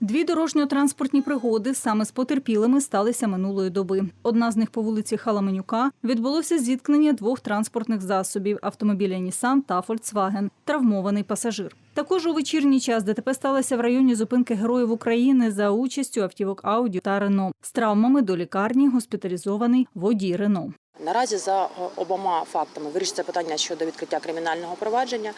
Дві дорожньо-транспортні пригоди саме з потерпілими сталися минулої доби. Одна з них по вулиці Халаменюка відбулося зіткнення двох транспортних засобів автомобіля Нісан та Фольксваген. Травмований пасажир. Також у вечірній час ДТП сталося в районі зупинки Героїв України за участю автівок Ауді та Рено. З травмами до лікарні госпіталізований водій Рено. Наразі за е, обома фактами вирішиться питання щодо відкриття кримінального провадження.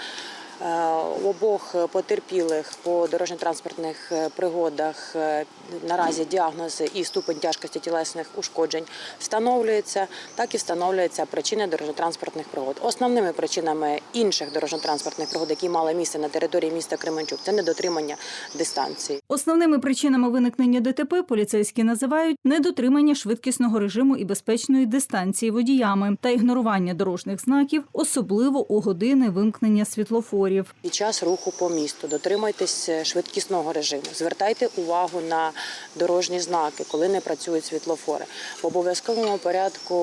Е, У обох потерпілих по дорожньо-транспортних е, пригодах е, наразі діагнози і ступень тяжкості тілесних ушкоджень встановлюються, так і встановлюються причини дорожньо-транспортних пригод. Основними причинами інших дорожньо-транспортних пригод, які мали місце на території міста Кременчук, це недотримання дистанції. Основними причинами виникнення ДТП поліцейські називають недотримання швидкісного режиму і безпечної дистанції водіями та ігнорування дорожніх знаків, особливо у години вимкнення світлофорів. Під час руху по місту дотримуйтесь е, швидкісного режиму. Звертайте увагу на дорожні знаки, коли не працюють світлофори. В обов'язковому порядку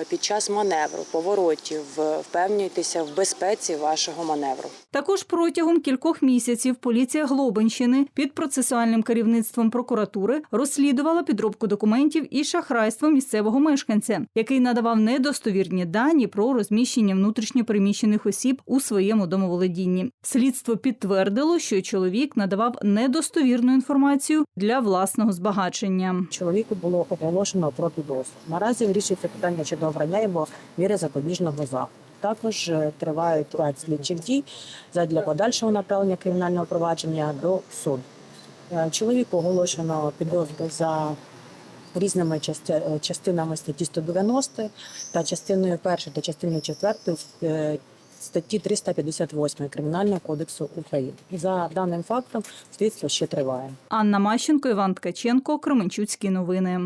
е, під час маневру, поворотів, е, впевнюйтеся в безпеці вашого маневру. Також протягом кількох місяців поліція Глобинщини під процесуальним керівництвом прокуратури розслідувала підробку документів і шахрайство місцевого мешканця, який надавав недостовірні дані про розміщення внутрішньопереміщених осіб у своєму домоволодінні. Слідство підтвердило, що чоловік надавав недостовірну інформацію для власного збагачення. Чоловіку було оголошено про підозру. Наразі вирішується питання щодо обрання його міри запобіжного заходу. Також е, тривають п'ять слідчих дій задля подальшого направлення кримінального провадження до суду. Е, Чоловіку оголошено підозру за різними е, частинами статті 190 та частиною 1 та частиною 4 е, статті 358 Кримінального кодексу України. За даним фактом слідство ще триває. Анна Мащенко, Іван Ткаченко, Кременчуцькі новини.